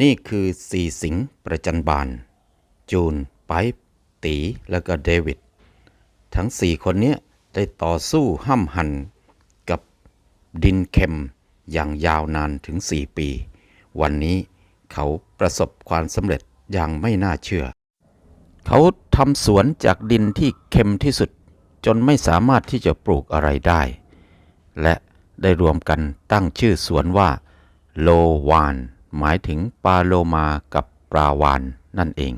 นี่คือสี่สิงประจันบาน จูนไปป์ตีแล้วก็เดวิด ทั้งสี่คนนี้ได้ต่อสู้ห้ำหัน กับดินเค็มอย่างยาวนานถึงสี่ปี วันนี้เขาประสบความสำเร็จอย่างไม่น่าเชื่อ เขาทำสวนจากดินที่เค็มที่สุด จนไม่สามารถที่จะปลูกอะไรได้ และได้รวมกันตั้งชื่อสวนว่าโลวาน หมายถึงปลาโลมากับปลาวานนั่นเอง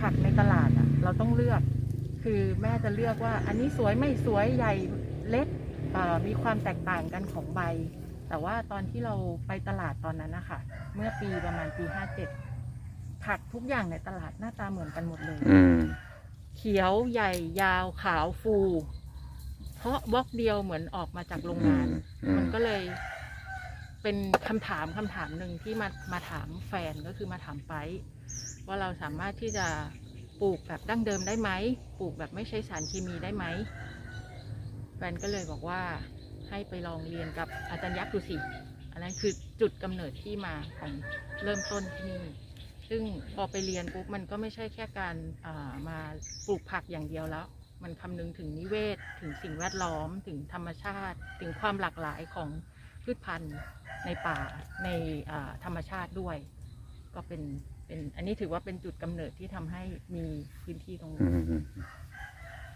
ผักในตลาดอะเราต้องเลือก คือแม่จะเลือกว่า อันนี้สวยไม่สวยใหญ่เล็กเอ่อมีความแตกต่างกันของใบ แต่ว่าตอนที่เราไปตลาดตอนนั้นนะคะเมื่อปีประมาณปีห้าเจ็ดผักทุกอย่างในตลาดหน้าตาเหมือนกันหมดเลยอืมเขียวใหญ่ยาวขาวฟู เพราะบล็อกเดียวเหมือนออกมาจากโรงงานอืมมันก็เลย เป็นคำถามคำถามหนึ่งที่มามาถามแฟนก็คือมาถามไปว่าเราสามารถที่จะปลูกแบบดั้งเดิมได้ไหมปลูกแบบไม่ใช้สารเคมีได้ไหมแฟนก็เลยบอกว่าให้ไปลองเรียนกับอาจารย์ยักษ์ดูสิอันนั้นคือจุดกำเนิดที่มาของเริ่มต้นที่นี่ซึ่งพอไปเรียนปุ๊บมันก็ไม่ใช่แค่การอ่ามาปลูกผักอย่างเดียวแล้ว มันคำนึงถึงนิเวศ ถึงสิ่งแวดล้อม ถึงธรรมชาติ ถึงความหลากหลายของพืชพันธุ์ ในป่าในอ่าธรรมชาติด้วย ก็เป็นเป็นอันนี้ถือว่าเป็นจุดกำเนิดที่ทำให้มีพื้นที่ตรงอืนี้ม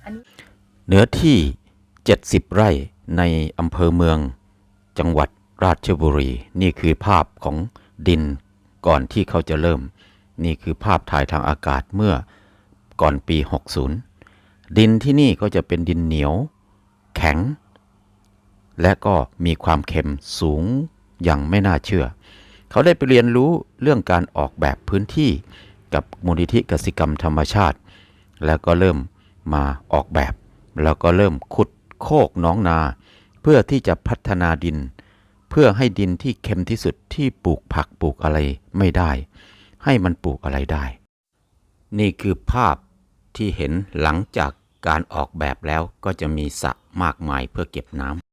อันนี้เนื้อที่ 70 ไร่ในอำเภอเมือง จังหวัดราชบุรี นี่คือภาพของดินก่อนที่เขาจะเริ่ม นี่คือภาพถ่ายทางอากาศเมื่อก่อนปี 60 ดินที่นี่ก็จะเป็นดินเหนียว แข็ง และก็มีความเค็มสูง อย่างไม่น่าเชื่อ เขาได้ไปเรียนรู้เรื่องการออกแบบพื้นที่กับมูลนิธิกสิกรรมธรรมชาติ แล้วก็เริ่มมาออกแบบ แล้วก็เริ่มขุดโคกน้องนา เพื่อที่จะพัฒนาดิน เพื่อให้ดินที่เค็มที่สุดที่ปลูกผักปลูกอะไรไม่ได้ ให้มันปลูกอะไรได้ นี่คือภาพที่เห็นหลังจากการออกแบบแล้วก็จะมีสระมากมายเพื่อเก็บน้ำ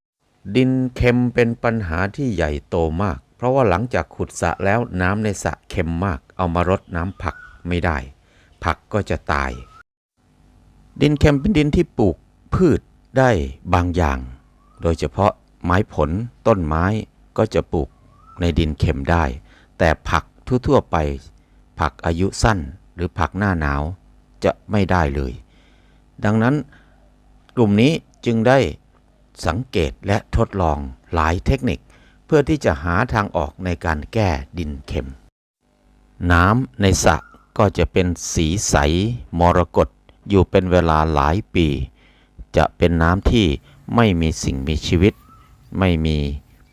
ดินเค็มเป็นปัญหาที่ใหญ่โตมาก เพราะว่าหลังจากขุดสระแล้วน้ำในสระเค็มมาก เอามารดน้ำผักไม่ได้ ผักก็จะตาย ดินเค็มเป็นดินที่ปลูกพืชได้บางอย่าง โดยเฉพาะไม้ผลต้นไม้ก็จะปลูกในดินเค็มได้ แต่ผักทั่วๆไป ผักอายุสั้นหรือผักหน้าหนาวจะไม่ได้เลย ดังนั้นกลุ่มนี้จึงได้ สังเกตและทดลองหลายเทคนิค เพื่อที่จะหาทางออกในการแก้ดินเค็ม น้ำในสระก็จะเป็นสีใสมรกตอยู่เป็นเวลาหลายปี จะเป็นน้ำที่ไม่มีสิ่งมีชีวิต ไม่มี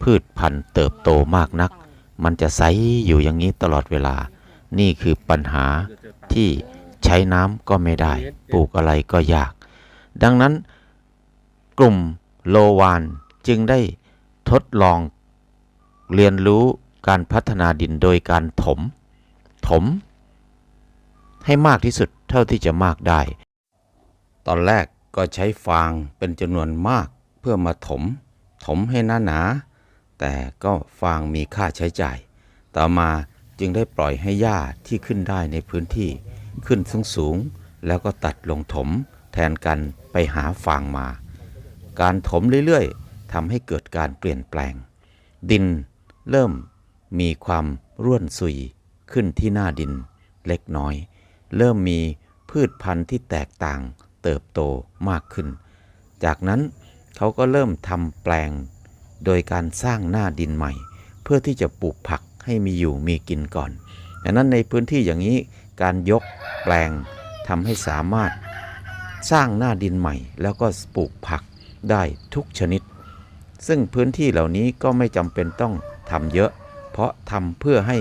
พืชพันธุ์เติบโตมากนัก มันจะใสอยู่อย่างนี้ตลอดเวลา นี่คือปัญหาที่ใช้น้ำก็ไม่ได้ ปลูกอะไรก็ยาก ดังนั้นกลุ่ม โลวานจึงได้ทดลองเรียนรู้การพัฒนาดินโดยการถม ถม ให้มากที่สุดเท่าที่จะมากได้ ตอนแรกก็ใช้ฟางเป็นจำนวนมากเพื่อมาถม ถมให้หนาหนาแต่ก็ฟางมีค่าใช้จ่าย ต่อมาจึงได้ปล่อยให้หญ้าที่ขึ้นได้ในพื้นที่ ขึ้นสูงสูง แล้วก็ตัดลงถม แทนกันไปหาฟางมา การถมเรื่อยๆทำให้เกิดการเปลี่ยนแปลง ดินเริ่มมีความร่วนซุยขึ้นที่หน้าดินเล็กน้อย เริ่มมีพืชพันธุ์ที่แตกต่างเติบโตมากขึ้น จากนั้นเขาก็เริ่มทำแปลง โดยการสร้างหน้าดินใหม่ เพื่อที่จะปลูกผักให้มีอยู่มีกินก่อนดังนั้นในพื้นที่อย่างนี้การยกแปลงทำให้สามารถสร้างหน้าดินใหม่ แล้วก็ปลูกผัก ได้ทุกชนิด ซึ่งพื้นที่เหล่านี้ก็ไม่จำเป็นต้องทำเยอะ เพราะทำเพื่อให้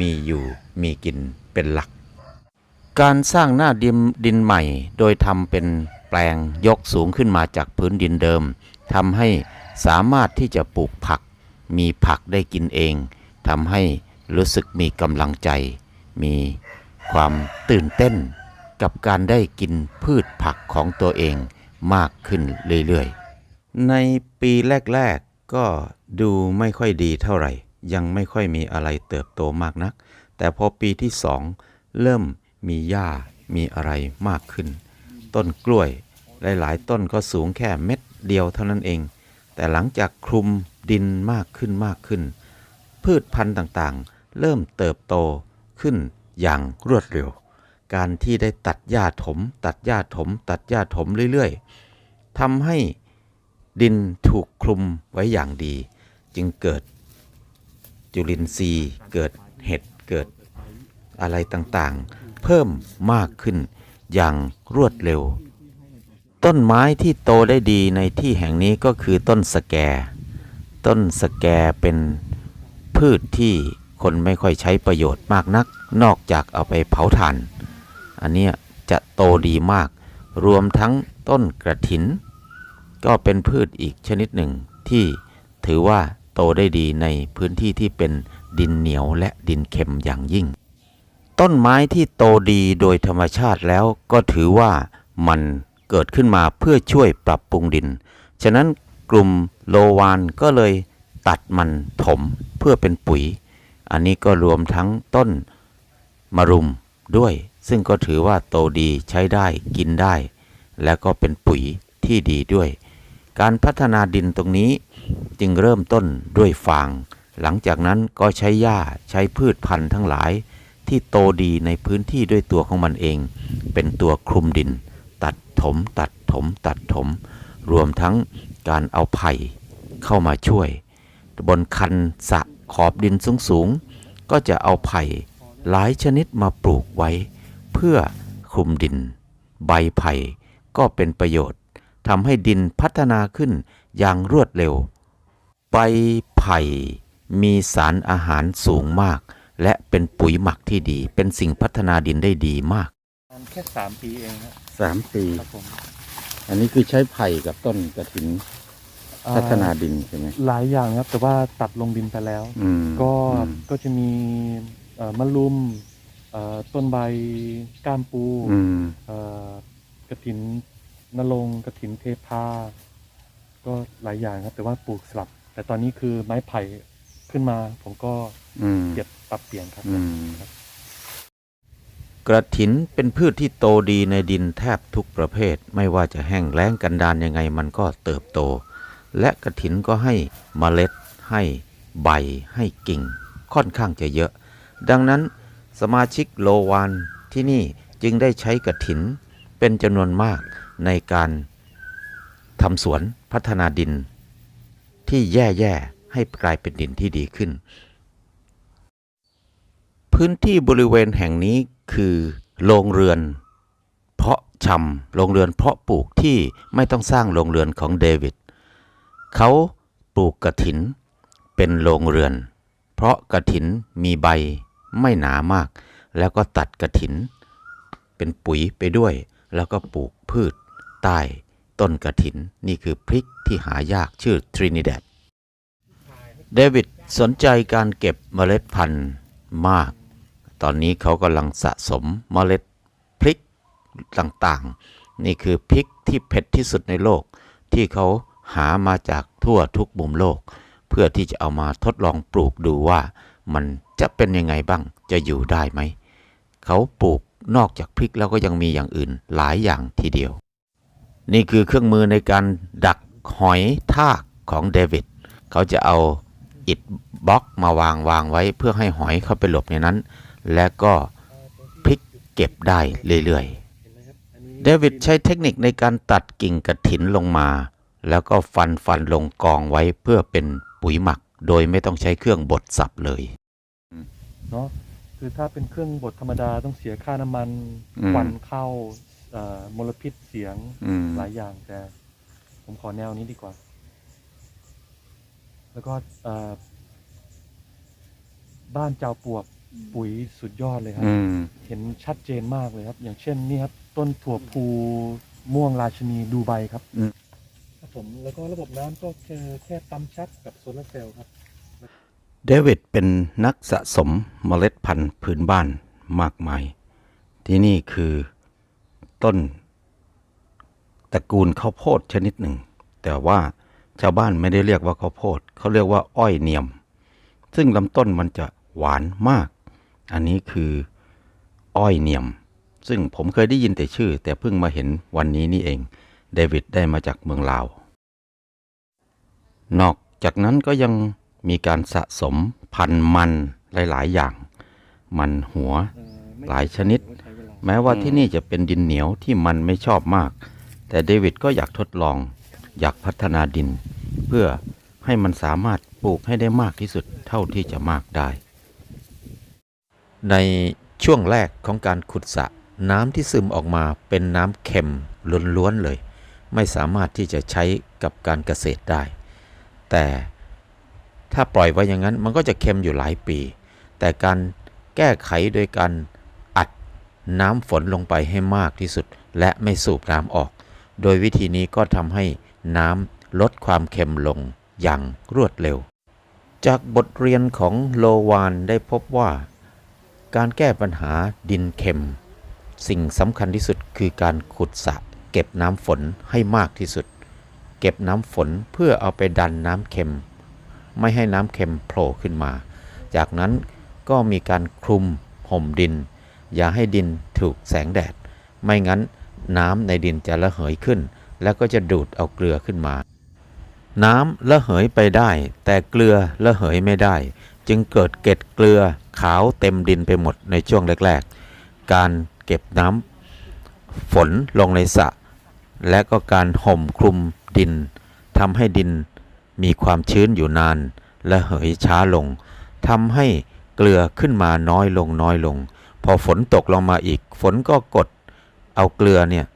มีอยู่มีกินเป็นหลัก การสร้างหน้าดินดินใหม่ โดยทำเป็นแปลงยกสูงขึ้นมาจากพื้นดินเดิมทำให้สามารถที่จะปลูกผัก มีผักได้กินเองทำให้รู้สึกมีกำลังใจ มีความตื่นเต้นกับการได้กินพืชผักของตัวเองมากขึ้นเรื่อยๆ ในปีแรก ๆ ก็ดูไม่ค่อยดีเท่าไหร่ ยังไม่ค่อยมีอะไรเติบโตมากนัก แต่พอปีที่สองเริ่มมีหญ้ามีอะไรมากขึ้น ต้นกล้วย หลาย ๆ ต้นก็สูงแค่เม็ดเดียวเท่านั้นเอง แต่หลังจากคลุมดินมากขึ้นมากขึ้น พืชพันธุ์ต่างๆ เริ่มเติบโตขึ้นอย่างรวดเร็ว การที่ได้ตัดหญ้าถม ตัดหญ้าถม ตัดหญ้าถมเรื่อย ๆทำให้ ดินถูกคลุมไว้อย่างดี จึงเกิดจุลินทรีย์เกิดเห็ดเกิดอะไรต่างๆ เพิ่มมากขึ้นอย่างรวดเร็ว ต้นไม้ที่โตได้ดีในที่แห่งนี้ก็คือต้นสแก ต้นสแกเป็นพืชที่คนไม่ค่อยใช้ประโยชน์มากนัก นอกจากเอาไปเผาถ่าน อันนี้จะโตดีมาก รวมทั้งต้นกระถิน ก็เป็นพืชอีกชนิดหนึ่งที่ถือว่าโตได้ดีในพื้นที่ที่เป็นดินเหนียวและดินเค็มอย่างยิ่ง ต้นไม้ที่โตดีโดยธรรมชาติแล้วก็ถือว่ามันเกิดขึ้นมาเพื่อช่วยปรับปรุงดิน ฉะนั้นกลุ่มโลวานก็เลยตัดมันถมเพื่อเป็นปุ๋ย อันนี้ก็รวมทั้งต้นมะรุมด้วย ซึ่งก็ถือว่าโตดีใช้ได้กินได้ และก็เป็นปุ๋ยที่ดีด้วย การพัฒนาดินตรงนี้จึงเริ่มต้นด้วยฟาง หลังจากนั้นก็ใช้หญ้าใช้พืชพันธุ์ทั้งหลาย ที่โตดีในพื้นที่ด้วยตัวของมันเอง เป็นตัวคลุมดิน ตัดถม ตัดถม ตัดถม รวมทั้งการเอาไผ่เข้ามาช่วย บนคันสะขอบดินสูงๆ ก็จะเอาไผ่หลายชนิดมาปลูกไว้ เพื่อคลุมดิน ใบไผ่ก็เป็นประโยชน์ ทำให้ดินพัฒนาขึ้นอย่างรวดเร็ว ใบไผ่มีสารอาหารสูงมาก และเป็นปุ๋ยหมักที่ดี เป็นสิ่งพัฒนาดินได้ดีมากประมาณแค่สามปีเองครับสามปี ครับผมอันนี้คือใช้ไผ่กับต้นกระถินเอ่อพัฒนาดินใช่ไหมหลายอย่างนะครับ แต่ว่าตัดลงดินไปแล้ว อืมก็อืม ก็จะมีเอ่อมะลุมเอ่อต้นใบก้ามปูอืม เอ่อกระถิน นรงค์กระถินเทพา ก็หลายอย่างครับ แต่ว่าปลูกสลับ แต่ตอนนี้คือไม้ไผ่ขึ้นมา ผมก็อืม เก็บปรับเปลี่ยนครับ อืมครับกระถินเป็นพืชที่โตดีในดินแทบทุกประเภท ไม่ว่าจะแห้งแล้งกันดานยังไงมันก็เติบโต และกระถินก็ให้เมล็ด ให้ใบ ให้กิ่ง ค่อนข้างจะเยอะ ดังนั้นสมาชิกโลวานที่นี่จึงได้ใช้กระถินเป็นจำนวนมาก ในการทำสวนพัฒนาดิน ที่แย่ๆให้กลายเป็นดินที่ดีขึ้น พื้นที่บริเวณแห่งนี้คือโรงเรือน เพาะชำโรงเรือนเพาะปลูกที่ไม่ต้องสร้างโรงเรือนของเดวิดเขาปลูกกระถินเป็นโรงเรือน เพราะกระถินมีใบไม่หนามาก แล้วก็ตัดกระถิน เป็นปุ๋ยไปด้วยแล้วก็ปลูกพืช ใต้ต้นกระถิน นี่คือพริกที่หายากชื่อทรินิแดดเดวิดสนใจการเก็บเมล็ดพันธุ์มาก ตอนนี้เขากำลังสะสมเมล็ดพริกต่างๆ นี่คือพริกที่เผ็ดที่สุดในโลก ที่เขาหามาจากทั่วทุกมุมโลก เพื่อที่จะเอามาทดลองปลูกดูว่ามันจะเป็นยังไงบ้าง จะอยู่ได้ไหม เขาปลูกนอกจากพริกแล้วก็ยังมีอย่างอื่นหลายอย่างทีเดียว นี่คือเครื่องมือในการดักหอยทากของเดวิดเขาจะเอาอิฐบล็อกมาวางวางไว้เพื่อให้หอยเข้าไปหลบในนั้น และก็พลิกเก็บได้เรื่อยๆ เดวิดใช้เทคนิคในการตัดกิ่งกระถินลงมา แล้วก็ฟันฟันลงกองไว้เพื่อเป็นปุ๋ยหมัก โดยไม่ต้องใช้เครื่องบดสับเลยเนาะคือถ้าเป็นเครื่องบดธรรมดาต้องเสียค่าน้ำมันอืมควันเข้าเอ่อ มลพิษเสียงอืม หลายอย่างแต่ ผมขอแนวนี้ดีกว่า แล้วก็เอ่อบ้านเจ้าปวกปุ๋ยสุดยอดเลยครับ อืม เห็นชัดเจนมากเลยครับ อย่างเช่นนี่ครับ ต้นถั่วพูม่วงราชินีดูไบครับอืม ครับผมแล้วก็ระบบน้ำก็แค่แค่ปั๊มชักกับโซลาร์เซลล์ครับ เดวิดเป็นนักสะสมเมล็ดพันธุ์พื้นบ้านมากมาย ที่นี่คือ ต้นตระกูลข้าวโพดชนิดหนึ่ง แต่ว่าชาวบ้านไม่ได้เรียกว่าข้าวโพดเขาเรียกว่าอ้อยเนียม ซึ่งลำต้นมันจะหวานมาก อันนี้คืออ้อยเนียม ซึ่งผมเคยได้ยินแต่ชื่อ แต่เพิ่งมาเห็นวันนี้นี่เอง เดวิดได้มาจากเมืองลาว นอกจากนั้นก็ยังมีการสะสมพันธุ์มันหลาย ๆ อย่าง มันหัวหลายชนิด แม้ว่าที่นี่จะเป็นดินเหนียวที่มันไม่ชอบมาก แต่เดวิดก็อยากทดลอง อยากพัฒนาดิน เพื่อให้มันสามารถปลูกให้ได้มากที่สุดเท่าที่จะมากได้ ในช่วงแรกของการขุดสระน้ำที่ซึมออกมาเป็นน้ำเค็มล้วนๆเลย ไม่สามารถที่จะใช้กับการเกษตรได้ แต่ถ้าปล่อยไว้อย่างนั้นมันก็จะเค็มอยู่หลายปี แต่การแก้ไขโดยการอัด น้ำฝนลงไปให้มากที่สุด และไม่สูบน้ำออก โดยวิธีนี้ก็ทำให้น้ำลดความเค็มลงอย่างรวดเร็ว จากบทเรียนของโลวานได้พบว่า การแก้ปัญหาดินเค็ม สิ่งสำคัญที่สุดคือการขุดสระเก็บน้ำฝนให้มากที่สุด เก็บน้ำฝนเพื่อเอาไปดันน้ำเค็ม ไม่ให้น้ำเค็มโผล่ขึ้นมา จากนั้นก็มีการคลุมห่มดิน อย่าให้ดินถูกแสงแดด ไม่งั้นน้ำในดินจะระเหยขึ้น แล้วก็จะดูดเอาเกลือขึ้นมา น้ำระเหยไปได้ แต่เกลือระเหยไม่ได้ จึงเกิดเกล็ดเกลือขาวเต็มดินไปหมดในช่วงแรก ๆ การเก็บน้ำฝนลงในสระและก็การห่มคลุมดินทำให้ดินมีความชื้นอยู่นานและเหยช้าลงทำให้เกลือขึ้นมาน้อยลงน้อยลง อฝนตกลงมาอีก ฝนก็กดเอาเกลือเนี่ย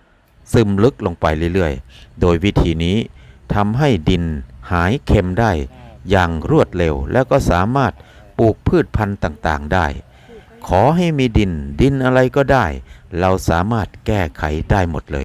ซึมลึกลงไปเรื่อยๆ โดยวิธีนี้ทำให้ดินหายเค็มได้อย่างรวดเร็ว แล้วก็สามารถปลูกพืชพันธุ์ต่างๆได้ ขอให้มีดินดินอะไรก็ได้ เราสามารถแก้ไขได้หมดเลย